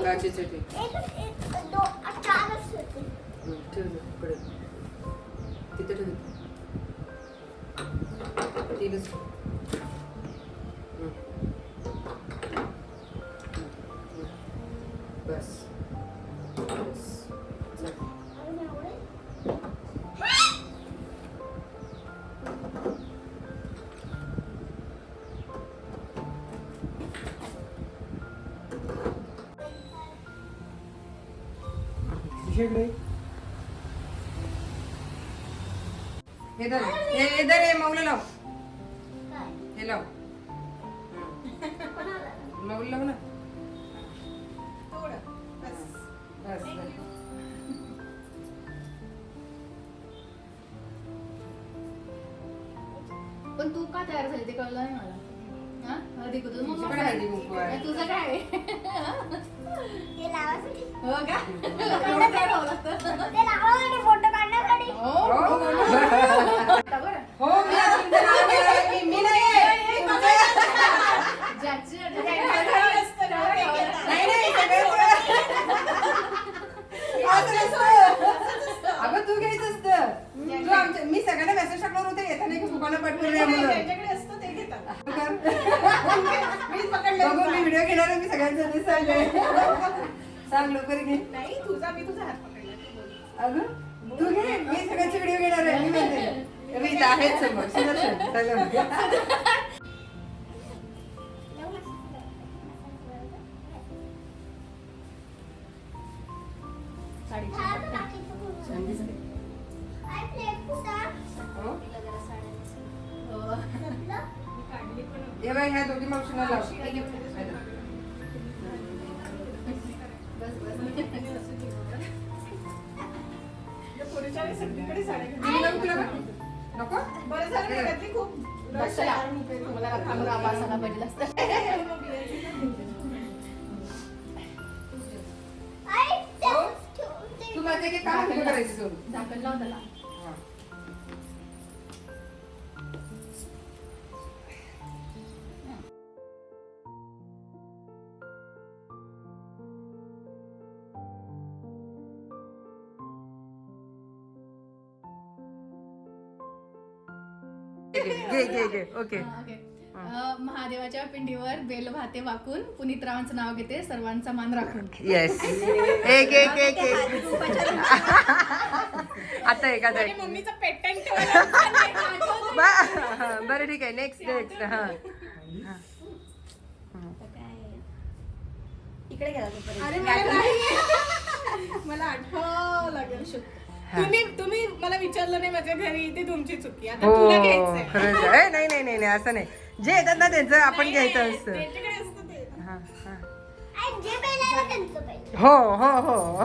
होते हं, ठेव ना, इकडे. तिथे ठेव. तीनच. हे धर हे हे धर हे मौला लाव. हे लाव. मौल लाव ना. बस. बस पण तू का तयार झाली ते कळलं नाही मला. हा? हळदी. मग तुझी. काय? अगं तू घ्यायचं असतं. तू आमच्या मी सगळ्यांना मेसेज टाकणार होते येताना की दुकानं पटकन कर. बघू मी व्हिडिओ घेणार आहे मी सगळ्यांचं ते सांग लवकर घे नाही तुझा मी तुझा हात पकडला. अगं तू घे मी सगळ्यांचे व्हिडिओ घेणार आहे मी म्हणते. आहेत समोर. सुदर्शन. साड्या घातल्या. दिली तुला? नको बरं झालं मी घातली खूप रश. आहे. असतं ते- हो? ते- तू माझे काय करायचं सोडून झाकण लाव घे घे घे ओके. हा, ओके. अ, महादेवाच्या पिंडीवर बेल भाते वाकून. पुनीत रावांचं नाव घेते सर्वांचा मान राखून. येस एक एक एक एक. आता एक आता माझ्या एक. मम्मीचं पेटंट बा- बरं ठीक आहे. नेक्स्ट नेक्स्ट हा. इकडे गेला तो अरे मला नाही. मला आठवावं तुम्ही तुम्ही मला विचारलं नाही माझ्या घरी ती तुमची चुकी आता हो तुला घ्यायचंय. खरंच आहे. ए, नाही नाही नाही नाही असं नाही. जे येतात ना त्यांचं आपण घ्यायचं असतं. त्यांच्याकडे असतं ते. हा, हा. आई, जे बैल आहे ना त्यांचं बैल. हो हो हो.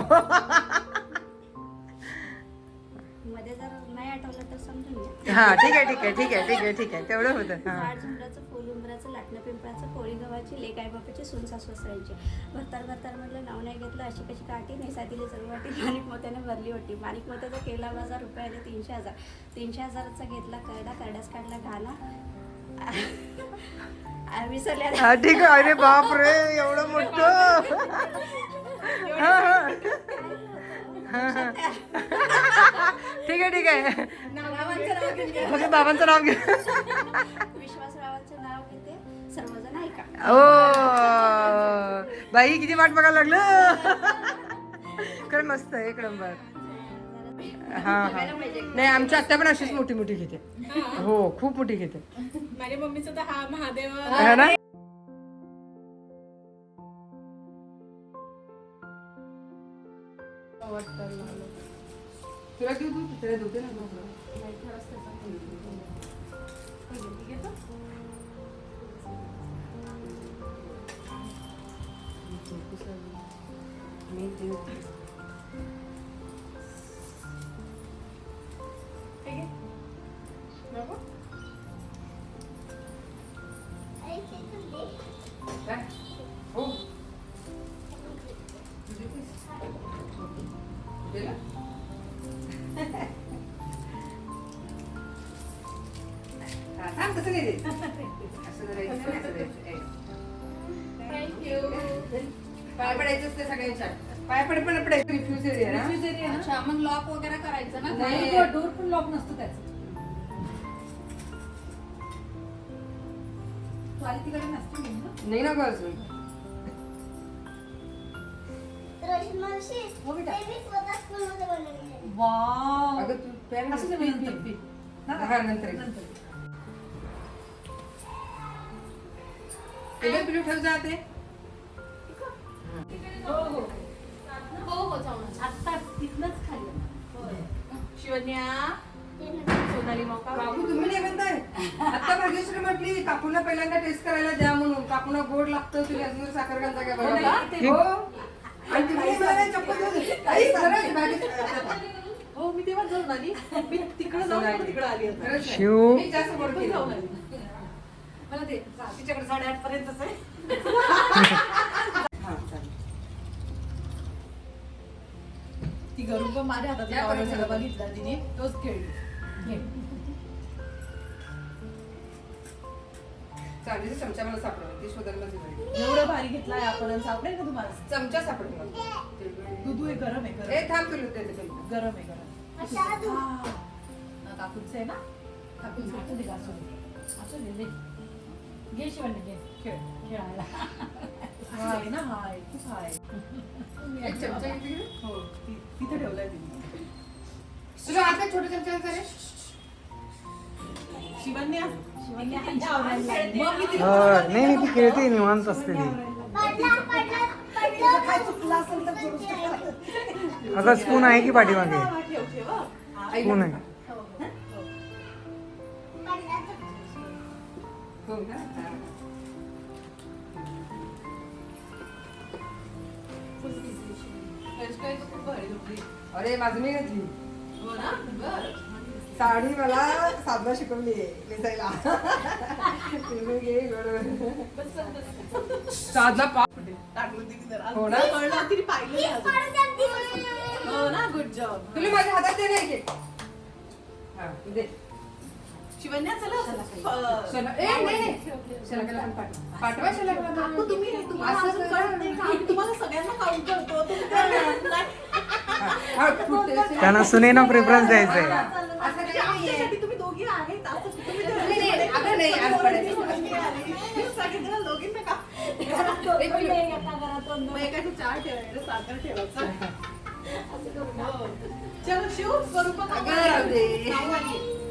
मध्ये जर नाही आठवलं तर समजून घ्या. हा ठीक आहे ठीक आहे ठीक आहे ठीक आहे ठीक आहे. तेवढं होतं. हा. झाड झुंबराचं उंबराचं लाटणं पिंपळाचं पोळी गव्हाची लेक आई बापाची सून सासू सासऱ्यांची भरतार भरतार म्हटलं नाव नाही घेतलं अशी कशी काठी नाही साधीली चरवाटी माणिक मोत्याने भरली होती माणिक मोत्याचा केला बाजार रुपयाने तीनशे हजार. तीनशे हजाराचा घेतला करडा करड्यास काढला घाला विसरल्या हा ठीक आहे. अरे बाप रे एवढं मोठं. ठीक आहे ठीक आहे. बाबांचं नाव घे ओ बाई किती वाट बघायला लागलं? खरं मस्त आहे एक नंबर हा हा. नाही आमची आत्या पण अशीच मोठी मोठी घेते. हो खूप मोठी घेते. माझ्या मम्मीचं तर हा महादेव. है ना? तुला देऊ तू तिला देऊ दे ना मी देऊ आई, ते पडायचं असते सगळ्यांच्या पाय पड पण पडायचं रिफ्यूज एरिया ना अच्छा मग लॉक वगैरे करायचं ना नाही. डोर पण लॉक नसतो त्याचं तिकडे नसते. नाही ना गं अजून हो बेटा. ते. वाव अगं तू पॅन असं ते नंतर पी. ना? हा, नंतर. नंतर. टेबल पिलू ठेव जाते हो हो हो हो जाऊन आता तिथनच खाली. शिवन्या. सोनाली मौका बाबू तुम्ही नाही म्हणताय? आता भाग्यश्री म्हटली काकूला पहिल्यांदा टेस्ट करायला द्या म्हणून. काकूला गोड लागतं तुम्ही अजून साखर घालता का हो ना? बघा हो. आणि तुम्ही नाही म्हणाला चप्पल हो मी तेव्हा जाऊन आली. मी तिकडे जाऊन तिकडे आली. शिव. मला ते तिच्याकडे साडेआठ पर्यंतच आहे. ती गरुड पण माझ्या हातात या आवडलं बरं. सगळं बघितला तिने तोच खेळली घे. चांदीचा चमचा मला सापडला ती शोधायला. एवढं भारी घेतलाय आपण आणि सापडेल का तुम्हाला चमचा सापडला दूध हे गरम आहे थांब पहिलं. गरम आहे गरम. हा, काकूचं आहे ना असू दे असू दे असू दे. घे शिवण्य घे खेळ खेळायला आहे ना हा आहे खूप हा आहे एक चमचा घेतली की नाही? हो ती- तिथे ठेवलाय तिने तुला आता छोटा चमचा आणता रे? शिवन्या शिवण्य त्यांच्या आवरायला लागली. मग मी तिला हो, नाही नाही ती खेळते निवांत असते ती पडला पडला पडला काय चुकलं असेल तर दुरुस्त करा. आता स्पून आहे की पाठीमागे हा, ठेव ठेव हा. स्पून आहे हो ना? हा. खूप भारी अरे माझं मी घातली. हो ना? बरं. साडी मला साधना शिकवली नेसायला. तुम्ही घे बरोबर साधना पा टाकलं तिने जरा. हो ना? कळलं तिने पाहिलं नाही अजून. पडू द्या ती. हो ना? गुड जॉब तुला माझ्या हातात दे नाही घे. हा दे. शिवन्या चला. फ- शला ए नाही नाही शलाकाला पण पाठवा. पाठवा शलाकाला काकू तुम्ही तुम्हाला असं अजून करा. कळत नाही का? आम्ही तुम्हाला सगळ्यांना काउंट करतो. तुम्ही नाही. हा. त्यांना सुनेना प्रेफरन्स द्यायचा आहे असं काही नाहीये. आमच्यासाठी तुम्ही दोघी आहेत. असं तुम्ही नाही, नाही, अगं नाही, आज पडायचं. एका मग चार ठेवायचं साखर ठेवायचं. हो. चलो शिव स्वरूप अगं, राहू दे.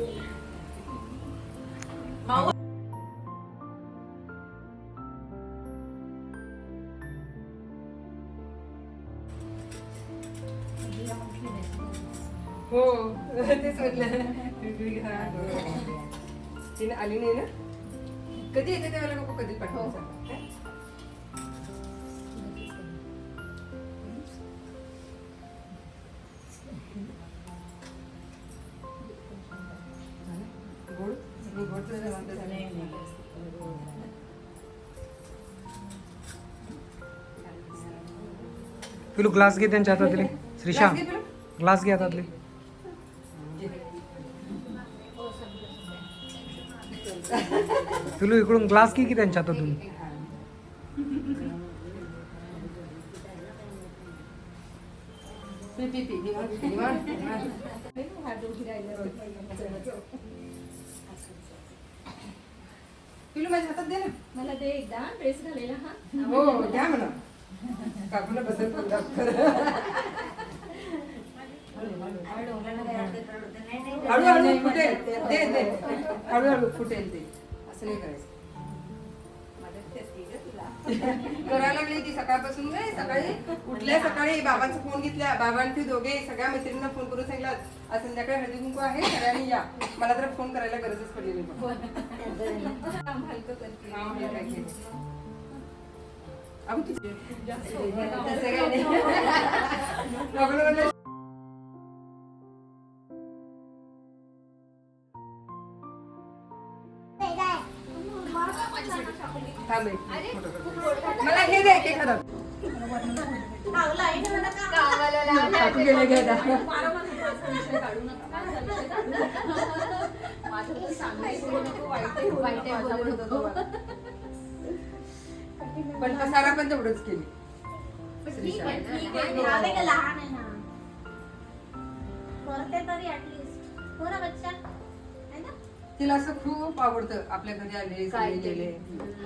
हो. तेच म्हटलं. हा, हो. तिने आली नाही ना? कधी येते त्यावेळेला नको कधी तर झालं. पिलू ग्लास घे त्यांच्या हातातली. श्रीशा ग्लास घे पिलू. ग्लास घे हातातली. पिलू इकडून ग्लास घे की त्यांच्या हातातून. पिलू माझ्या हातात दे ना. मला ते एकदा ड्रेस घालेला हा. हो द्या म्हणा. काकूला बसेल पण डॉक्टर हळूहळू फुटेल. दे दे. हळूहळू फुटेल ते. असं नाही करायचं. करायला लागली ती सकाळपासून नाही सकाळी उठल्या सकाळी बाबांचा फोन घेतला. बाबांनी ते दोघे सगळ्या मैत्रिणींना फोन करून सांगितलं आज संध्याकाळी हळदी कुंकू आहे सगळ्यांनी या. मला तर फोन करायला गरजच पडली नाही हा. अगं तू- मला हे द्यायचे खरं. पण पसारा पण तेवढंच केली. लहान आहे ना. करते तरी तिला असं खूप आवडतं आपल्या घरी आले सगळे गेले.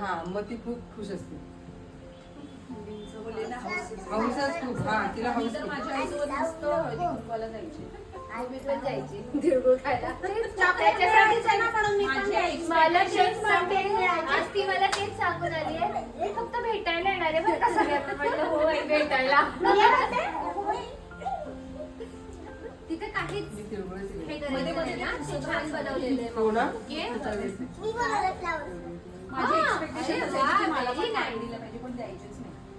हा मग ती खूप खुश असते. हौसच खूप हा तिला हौस. मला तेच सांगते आज ती मला तेच सांगून आली आहे. फक्त भेटायला येणार आहे बरं का सगळ्यांना. म्हटलं हो आई, भेटायला.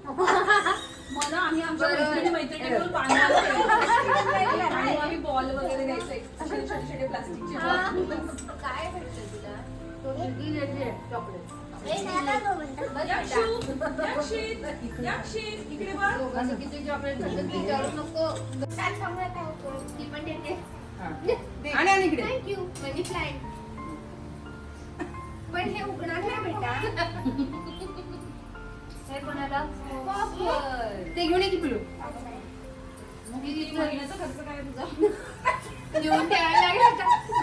मला आम्ही आमच्या मैत्रिणी मैत्रिणी मिळून बांधायला द्यायचो. आणि आम्ही बॉल वगैरे द्यायचो छोटे छोटे प्लास्टिकचे काय भेटतं तुला? चॉकलेट इकडे बघ किती चॉकलेट नको ती पण देते. आणि इकडे थँक्यू मनी प्लांट पण हे उघडणार नाही बेटा हे कोणाला. ते घेऊन ये की पिलू खर्च काय तुझा लिहून ठेवायला लागेल.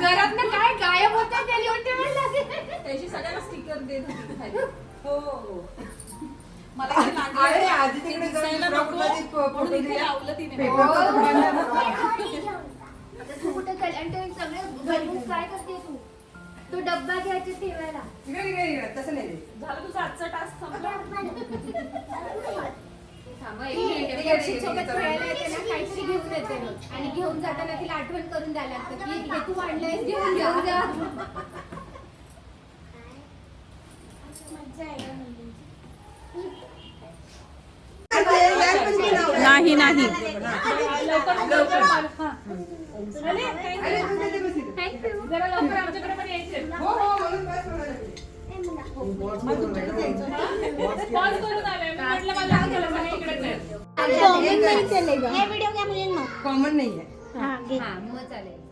घरात ना काय गायब होत ते लिहून ठेवायला लागेल त्याची सगळ्यांना स्टिकर देत होती खाली. हो हो मला इथे लागलं. अरे, आधी तिकडे जाऊन दिसायला दुसरा नको. कुठला तरी प- म्हणून फोटो इथे दिला. लावलं तिने. आता तू कुठे चाल आणि ते सगळे घरून काय करते तू तो डब्बा घ्यायचे ठेवायला इकडे इकडे इकडे तसं नाही. झालं तुझा आजचा टास्क संपला सोबत खेळायला येते ना काहीतरी घेऊन येते. मी. आणि घेऊन जाताना तिला आठवण करून द्यायला लागतं की हे तू आणलंयस घेऊन घेऊन जा. हे. नाही नाही. जरा लवकर आमच्याकडे पण यायचे कॉमन नाही आहे. हा हा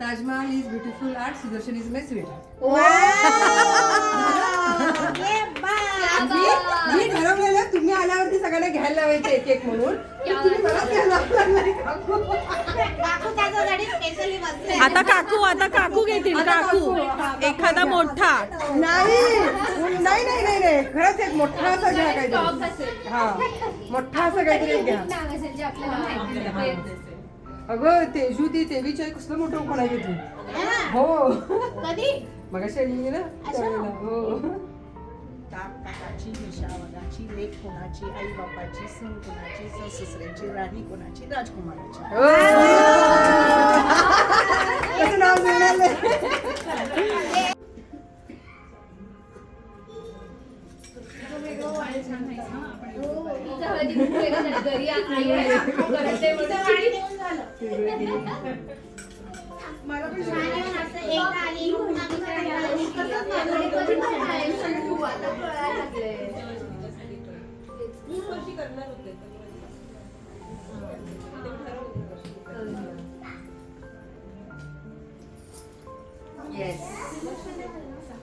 Taj Mahal is beautiful art Sudarshan is my sweet मी ठरवलेलं तुम्ही आल्यावरती सगळ्यांना घ्यायला लावायचे एक एक म्हणून. तुम्ही मला घ्यायला आता काकू आता काकू घेतील काकू. एखादा मोठा. नाही नाही नाही नाही नाही. खरंच एक मोठा असा घ्या टॉप काहीतरी. हा मोठा असं काहीतरी घ्या. अगं तेजू ती तेवीच्या कसलं मोठं कोणा घेतली हो. कधी? मग शेळी ना. हो. ताकाची मिशा वगाची लेख कोणाची आई बापाची सून कोणाची ससुसऱ्याची राणी कोणाची राजकुमाराची. कसं नाव मिळालं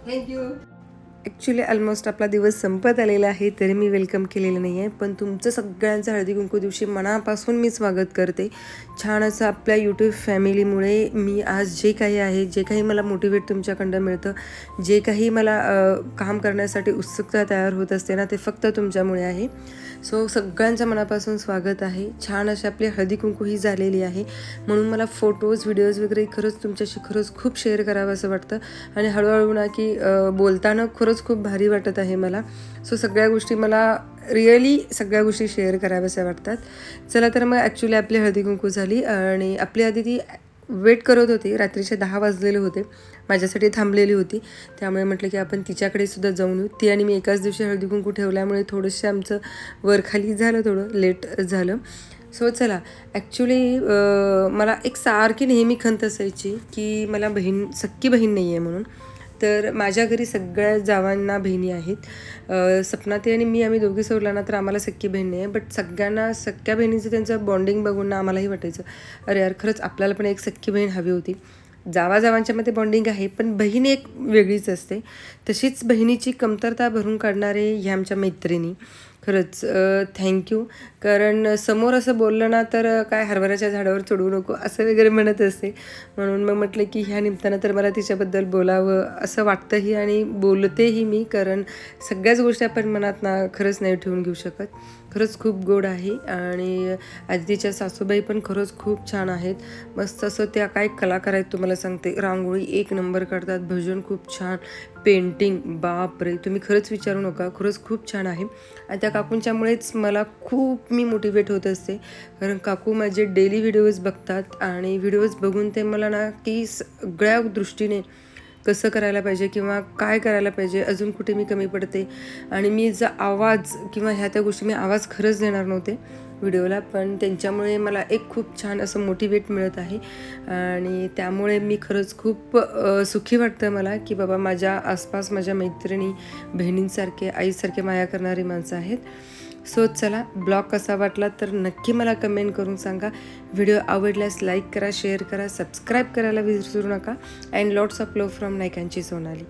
थँक्यू ॲक्च्युली ऑलमोस्ट आपला दिवस संपत आलेला आहे तरी मी वेलकम केलेलं नाही आहे पण तुमचं सगळ्यांचं हळदी कुंकू दिवशी मनापासून मी स्वागत करते. छान असं आपल्या यूट्यूब फॅमिलीमुळे मी आज जे काही आहे जे काही मला मोटिवेट तुमच्याकडं मिळतं जे काही मला काम करण्यासाठी उत्सुकता तयार होत असते ना ते फक्त तुमच्यामुळे आहे. सो सगळ्यांच्या मनापासून स्वागत आहे. छान अशी आपली हळदी कुंकू ही झालेली आहे. म्हणून मला फोटोज व्हिडिओज वगैरे खरंच तुमच्याशी खरंच खूप शेअर करावं असं वाटतं. आणि हळूहळू ना की बोलताना खरंच खूप भारी वाटत आहे मला. सो सगळ्या गोष्टी मला रिअली सगळ्या गोष्टी शेअर कराव्याशा वाटतात. चला तर मग ॲक्च्युली आपली हळदी कुंकू झाली. आणि आपली आधी ती वेट करत होती. रात्रीचे दहा वाजलेले होते. माझ्यासाठी थांबलेली होती. त्यामुळे म्हटलं की आपण तिच्याकडे सुद्धा जाऊन येऊ. ती आणि मी एकाच दिवशी हळदी कुंकू ठेवल्यामुळे थोडंसं आमचं वरखाली झालं थोडं लेट झालं. सो चला. ॲक्च्युली मला एक सारखी नेहमी खंत असायची की मला बहीण सक्की बहीण नाही आहे म्हणून. तर माझ्या घरी सगळ्या जावांना बहिणी आहेत. अ, सपनाते आणि मी आम्ही दोघी सोडला ना तर आम्हाला सख्खी बहिणी आहे. बट सगळ्यांना सख्या बहिणीचं त्यांचं बॉन्डिंग बघून ना आम्हालाही वाटायचं अरे यार खरंच आपल्याला पण एक सख्खी बहीण हवी होती. जावाजावांच्यामध्ये बॉन्डिंग आहे पण बहीण एक वेगळीच असते. तशीच बहिणीची कमतरता भरून काढणारे ह्या आमच्या मैत्रिणी. खरंच थँक्यू कारण समोर असं बोललं ना तर काय हरभऱ्याच्या झाडावर चढवू नको असं वगैरे म्हणत असते म्हणून मग म्हटलं की ह्या निमित्तानं तर मला तिच्याबद्दल बोलावं असं वाटतंही आणि बोलतेही मी कारण सगळ्याच गोष्टी आपण मनात ना खरंच नाही ठेवून घेऊ शकत. खरंच खूप गोड आहे आणि आदितीच्या सासूबाई पण खरंच खूप छान आहेत. मस्त असं त्या काय कलाकार आहेत तुम्हाला सांगते. रांगोळी एक नंबर करतात भजन खूप छान. पेंटिंग बापरे! तुम्ही खरंच विचारू नका. खरंच खूप छान आहे. आणि त्या काकूंच्यामुळेच मला खूप मी मोटिवेट होत असते. कारण काकू माझे डेली व्हिडिओज बघतात आणि व्हिडिओज बघून ते मला ना की सगळ्या दृष्टीने कसं करायला पाहिजे किंवा काय करायला पाहिजे अजून कुठे मी कमी पडते. आणि मी जर आवाज किंवा ह्या त्या गोष्टी मी आवाज खरंच देणार नव्हते व्हिडिओला पण त्यांच्यामुळे मला एक खूप छान असं मोटिवेट मिळत आहे. आणि त्यामुळे मी खरंच खूप सुखी वाटतं मला की बाबा माझ्या आसपास माझ्या मैत्रिणी बहिणींसारखे आईसारखे माया करणारी माणसं आहेत. सो चला ब्लॉग कसा वाटला तर नक्की मला कमेंट करून सांगा. व्हिडिओ आवडल्यास लाईक करा शेअर करा सबस्क्राईब करायला विसरू नका. And lots of love from नायकांची Sonali.